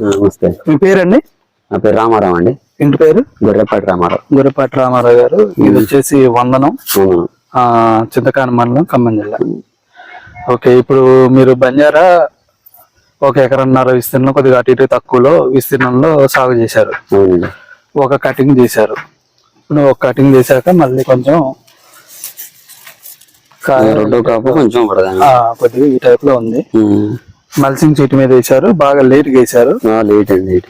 నమస్తే. మీ పేరండి? నా పేరు రామారావు అండి. ఇంటి పేరు? గొర్రెపాటి రామారావు. గురపాటి రామారావు గారు. ఇది వచ్చేసి వందనం. చింతకాని మండలం ఖమ్మం జిల్లా. ఓకే ఇప్పుడు మీరు బంజారా ఒక ఎకరన్నర విస్తీర్ణం కొద్దిగా అటు ఇటు తక్కువలో విస్తీర్ణంలో సాగు చేశారు. ఒక కటింగ్ చేశారు. ఇప్పుడు ఒక కటింగ్ చేశాక మళ్ళీ కొంచెం రెండో కాపు కొంచెం కొద్దిగా ఈ టైప్లో ఉంది మల్సింగ్ చెట్టు మీద వేశారు. బాగా లేట్ వేశారు లేట్ అండి లేట్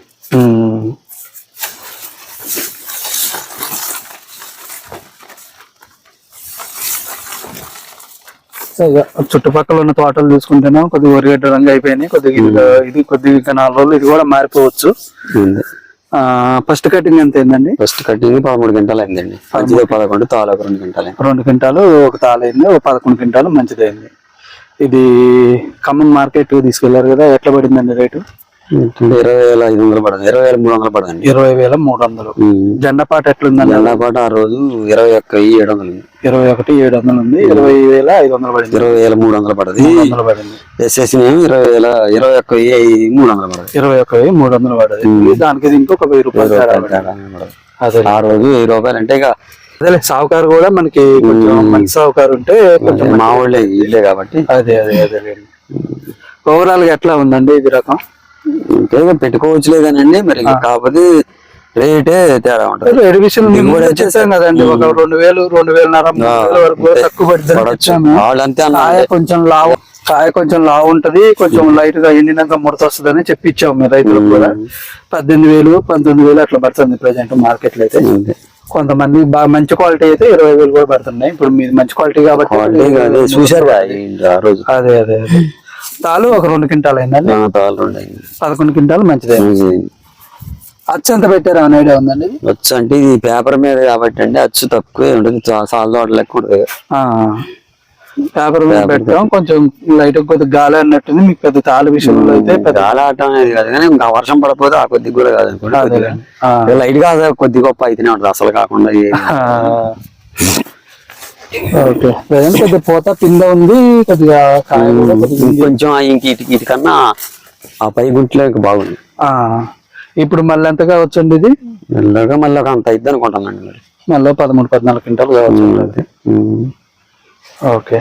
చుట్టుపక్కల ఉన్న తోటలు చూసుకుంటేనే కొద్దిగా ఒరిగడ్డ రంగు అయిపోయినాయి. కొద్దిగా ఇది కొద్దిగా నాలుగు రోజులు ఇది కూడా మారిపోవచ్చు. ఫస్ట్ కటింగ్ ఎంత అయిందండి? ఫస్ట్ కటింగ్ పదమూడు గంటలు అయిందండి. పదకొండు తాలకు రెండు గంటలు రెండు క్వింటాలు ఒక తాలైంది ఒక పదకొండు క్వింటాలు మంచిదైంది. ఇది ఖమ్మం మార్కెట్ తీసుకెళ్ళారు కదా ఎట్లా పడిందండి రేటు? ఇరవై వేల ఐదు వందలు పడదు. ఇరవై వేల మూడు వందలు పడదండి. ఇరవై వేల మూడు వందలు. జెండా పాట ఎట్లుందండి? జెండా పాట ఆ రోజు ఇరవై ఒక్క ఏడు వందలు. ఇరవై ఒకటి ఏడు వందలు ఉంది. ఇరవై వేల ఐదు వందలు పడింది. ఇరవై వేల మూడు వందలు పడది. ఎస్ఎస్సి ఇరవై వేల ఇరవై ఒక్క మూడు వందలు పడదు. ఇరవై ఒక వెయ్యి మూడు వందలు పడదు. దానికి ఇంకొక వెయ్యి రూపాయలు ఆ రోజు వెయ్యి రూపాయలు అంటే ఇక అదేలే సావుకారు కూడా మనకి కొంచెం మంచి సావుకారు ఉంటే కొంచెం మా ఊళ్ళే ఇల్లే కాబట్టి. అదే అదే అదే ఓవరాల్గా ఎట్లా ఉందండి ఇది రకం? ఇంకా పెట్టుకోవచ్చులే కానండి మరి కాకపోతే రేటే తేడా ఉంటది. ఎడిషన్ కూడా చేసాం కదండి ఒక రెండు వేలు రెండు వేలన్నర వేల వరకు తక్కువ పడుతుంది వాళ్ళు కొంచెం లావు కాయ కొంచెం లావు ఉంటది కొంచెం లైట్గా ఎండినాక ముడత వస్తుందని చెప్పించాం మీరు రైతులకు కూడా. పద్దెనిమిది వేలు పంతొమ్మిది వేలు అట్లా పడుతుంది ప్రజెంట్ మార్కెట్లో అయితే. కొంతమంది బాగా మంచి క్వాలిటీ అయితే ఇరవై వేలు కూడా పడుతున్నాయి. ఇప్పుడు మీది మంచి క్వాలిటీ కాబట్టి ఇక అదే ఆ రోజు? అదే అదే అదే. తాలు ఒక రెండు క్వింటాలు అయిందండి. రెండు అయింది. పదకొండు క్వింటాలు మంచిదే. అచ్చు ఎంత పెట్టారు? అనే ఐడియా ఉందండి? వచ్చు అంటే ఇది పేపర్ మీద కాబట్టి అండి అచ్చు తక్కువే ఉంటుంది. సాల్ తోట ఆ. పేపర్ మీద పెట్టాం. కొంచెం లైట్ కొద్దిగా గాలి అన్నట్టుంది. మీకు పెద్ద తాలు విషయంలో అయితే పెద్ద గాలి ఆటం అనేది కాదు కానీ ఇంకా వర్షం పడకపోతే ఆ కొద్ది కూడా కాదు ఆ. లైట్గా కొద్ది గొప్ప అయితేనే ఉంటుంది అసలు కాకుండా. ఓకే. కొద్దిగా పోత పింద ఉంది కొద్దిగా ఆ ఇంక ఇటు ఇటు కన్నా ఆ పై గుంట్లో ఇంకా బాగుంది. ఇప్పుడు మళ్ళీ ఎంత కావచ్చండి ఇది? మెల్లగా మళ్ళీ ఒక అంత అయిద్ది అనుకుంటానండి మరి. మళ్ళీ పదమూడు పద్నాలుగు క్వింటాలు కావచ్చు. ఉమ్. ఓకే